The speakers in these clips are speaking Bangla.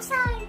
Sai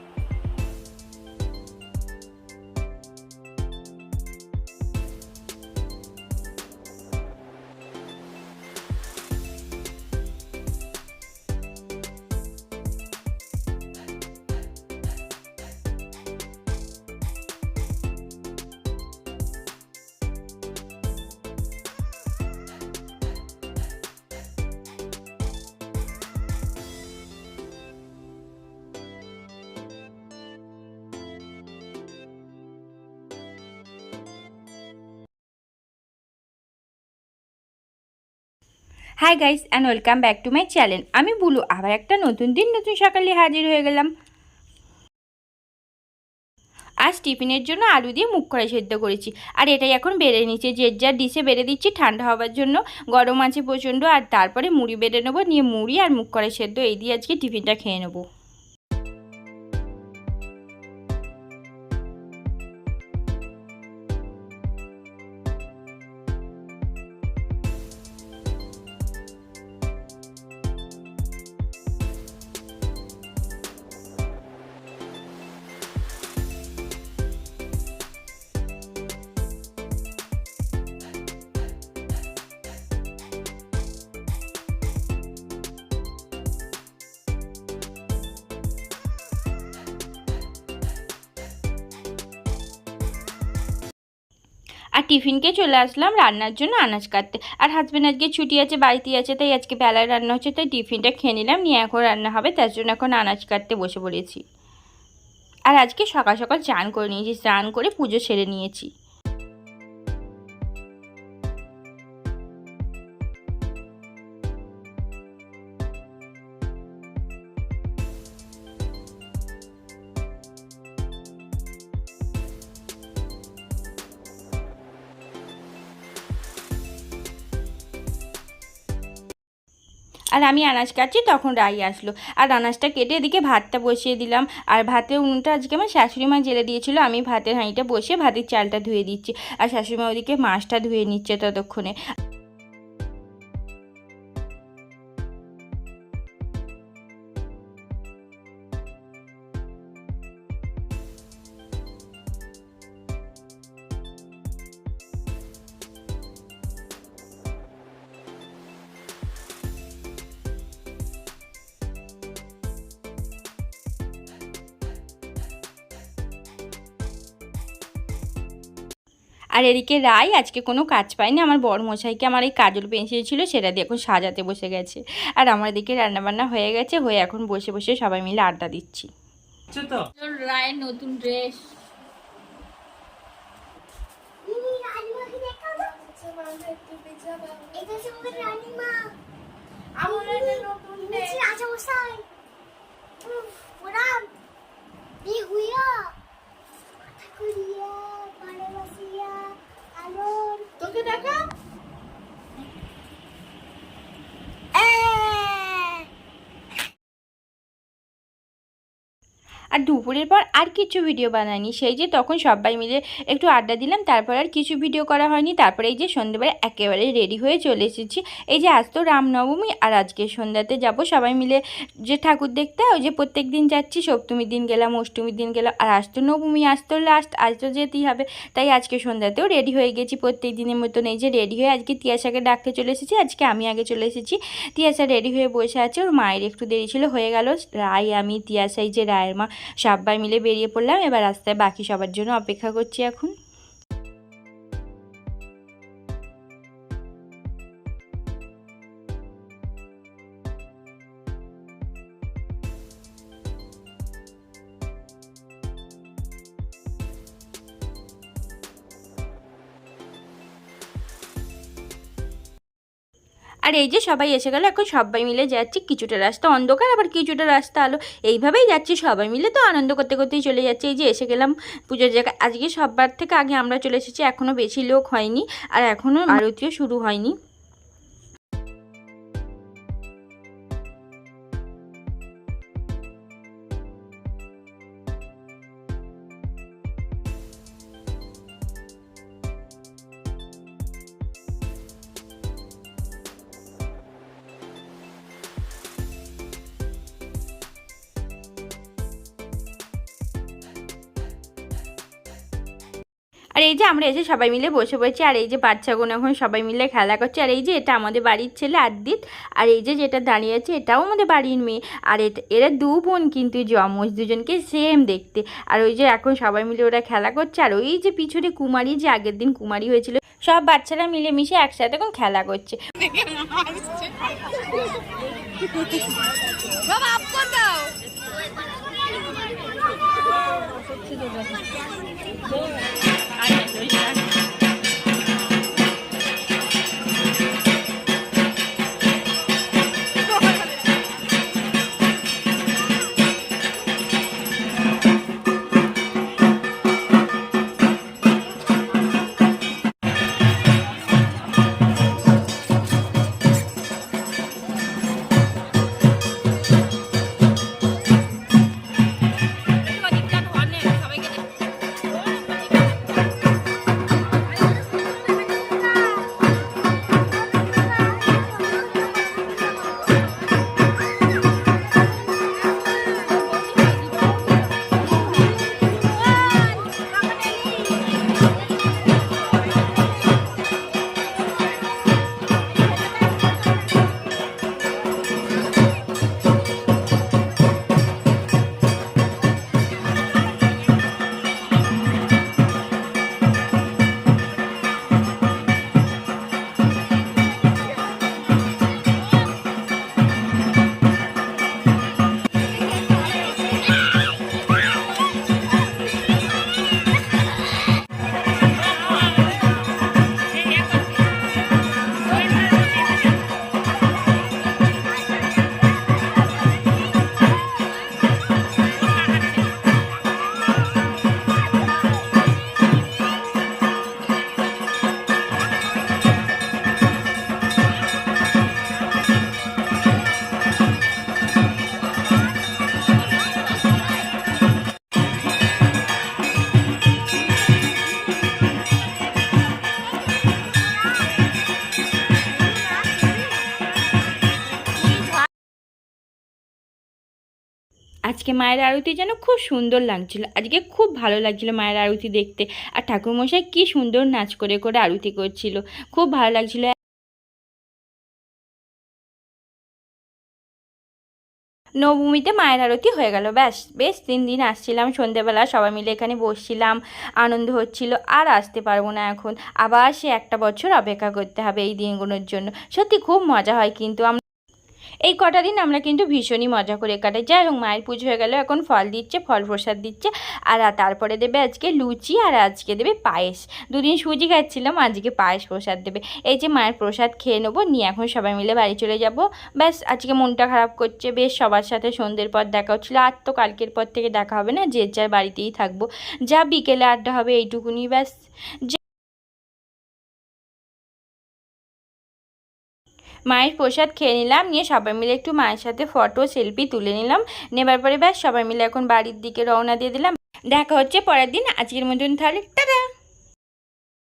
hi guys and welcome back to my channel আমি বুলু, আবার একটা নতুন দিন, নতুন সকালে হাজির হয়ে গেলাম। আজ টিফিনের জন্য আলু দিয়ে মুখ কড়াই সেদ্ধ করেছি। আর এটাই এখন বেড়ে নিচ্ছে। যে যার ডিশে বেড়ে দিচ্ছি ঠান্ডা হওয়ার জন্য, গরম আছে প্রচণ্ড, আর তারপরে মুড়ি বেড়ে নেব, নিয়ে মুড়ি আর মুখ কড়াই সেদ্ধ, এই দিয়ে আজকে টিফিনটা খেয়ে নেব। আর টিফিনকে চলে আসলাম রান্নার জন্য আনাজ কাটতে। আর হাজব্যান্ড আজকে ছুটি আছে বাড়িতে আছে, তাই আজকে বেলায় রান্না হচ্ছে, তাই টিফিনটা খেয়ে নিলাম, নিয়ে এখন রান্না হবে, তার জন্য এখন আনাজ কাটতে বসে পড়েছি। আর আজকে সকাল সকাল চান করে নিয়েছি, স্নান করে পুজো সেরে নিয়েছি। আর আমি আনাজ কাটছি, তখন রাই আসলো। আর আনাজটা কেটে এদিকে ভাতটা বসিয়ে দিলাম। আর ভাতের উনুনটা আজকে আমার শাশুড়ি মা জেলে দিয়েছিল। আমি ভাতের হাঁড়িটা বসে ভাতের চালটা ধুয়ে দিচ্ছি। আর শাশুড়ি মা ওদিকে মাছটা ধুয়ে নিচ্ছে ততক্ষণে। আর এদিকে রায় আজকে কোনো কাজ পায়নি আমার বড় মশাইকে আমার এই কাজল পেন্সিল ছিল সেটা দিয়ে এখন সাজাতে বসে গেছে আর আমার এদিকে রান্নাবান্না হয়ে গেছে হয়ে এখন বসে বসে সবাই মিলে আড্ডা দিচ্ছি রায়ের নতুন ড্রেস টাকা আর দুপুরের পর আর কিছু ভিডিও বানাইনি সেই যে তখন সবাই মিলে একটু আড্ডা দিলাম, তারপর আর কিছু ভিডিও করা হয়নি। তারপরে এই যে সন্ধ্যেবেলা একেবারে রেডি হয়ে চলে এসেছি। এই যে আজ তো রামনবমী আর আজকে সন্ধ্যাতে যাব সবাই মিলে। যে ঠাকুর দেখতে, ওই যে প্রত্যেক দিন যাচ্ছি, সপ্তমীর দিন গেলাম, অষ্টমীর দিন গেলাম, আর আজ তো নবমী, আজ তো লাস্ট আজ তো যেতেই হবে। তাই আজকে সন্ধ্যাতেও রেডি হয়ে গেছি, প্রত্যেক দিনের মতন এই যে রেডি হয়ে আজকে তিয়াশাকে ডাকতে চলে এসেছি। আজকে আমি আগে চলে এসেছি। তিয়াশা রেডি হয়ে বসে আছে, ওর মায়ের একটু দেরি ছিল, হয়ে গেল। রায়, আমি তিয়াশা এই যে রায়ের মা সবাই মিলে বেরিয়ে পড়লাম এবার রাস্তায় বাকি সবার জন্য অপেক্ষা করছি এখন। আর এই যে সবাই এসে গেল, এখন সবাই মিলে যাচ্ছি কিছুটা রাস্তা অন্ধকার, আবার কিছুটা রাস্তা আলো। এইভাবেই যাচ্ছি, সবাই মিলে তো আনন্দ করতে করতেই চলে যাচ্ছে। এই যে এসে গেলাম পুজোর জায়গায়। আজকে সববার থেকে আগে আমরা চলে এসেছি এখনও বেশি লোক হয়নি, আর এখনও আরতিও শুরু হয়নি। আর এই যে আমরা এসে সবাই মিলে বসে পড়েছি আর এই যে বাচ্চাগুলো এখন সবাই মিলে খেলা করছে আর এই যে এটা আমাদের বাড়ির ছেলে আদিত আর এই যে যেটা দাঁড়িয়ে আছে এটাও আমাদের বাড়ির মেয়ে আর এটা এরা দু বোন কিন্তু জমজ দুজনকে সেম দেখতে আর ওই যে এখন সবাই মিলে ওরা খেলা করছে আর ওই যে পিছনে কুমারী যে আগের দিন কুমারী হয়েছিল সব বাচ্চারা মিলে মিশে একসাথে এখন খেলা করছে। Cái gì? আজকে মায়ের আরতি যেন খুব সুন্দর লাগছিল। আজকে খুব ভালো লাগছিল মায়ের আরতি দেখতে। আর ঠাকুরমশাই কি সুন্দর নাচ করে করে আরতি করছিল। খুব ভালো লাগছিল। নবমীতে মায়ের আরতি হয়ে গেল, ব্যাস। বেশ, তিন দিন আসছিলাম সন্ধেবেলা, সবাই মিলে এখানে বসছিলাম, আনন্দ হচ্ছিল। আর আসতে পারব না এখন। আবার সে একটা বছর অপেক্ষা করতে হবে এই দিনগুলোর জন্য। সত্যি খুব মজা হয় কিন্তু এই কটা দিন আমরা কিন্তু ভীষণই মজা করে কাটাই। যাই হোক, মায়ের পুজো হয়ে গেল, এখন ফল দিচ্ছে, ফল প্রসাদ দিচ্ছে, আর তারপরে দেবে আজকে লুচি, আর আজকে দেবে পায়েস। দুদিন সুজি খাচ্ছিলাম, আজকে পায়েস প্রসাদ দেবে। এই যে মায়ের প্রসাদ খেয়ে নেব, নিয়ে এখন সবাই মিলে বাড়ি চলে যাব। ব্যাস, আজকে মনটা খারাপ করছে, বেশ সবার সাথে সন্ধ্যের পর দেখা হচ্ছিল, আর তো কালকের পর থেকে দেখা হবে না, যে যার বাড়িতেই থাকব। যা বিকেলে আড্ডা হবে, এইটুকুনি ব্যাস। মায়ের প্রসাদ খেয়ে নিলাম, নিয়ে সবাই মিলে একটু মায়ের সাথে ফটো সেলফি তুলে নিলাম। নেবার পরে ব্যাস সবাই মিলে এখন বাড়ির দিকে রওনা দিয়ে দিলাম। দেখা হচ্ছে পরের দিন। আজকের মতন তাহলে, টাটা!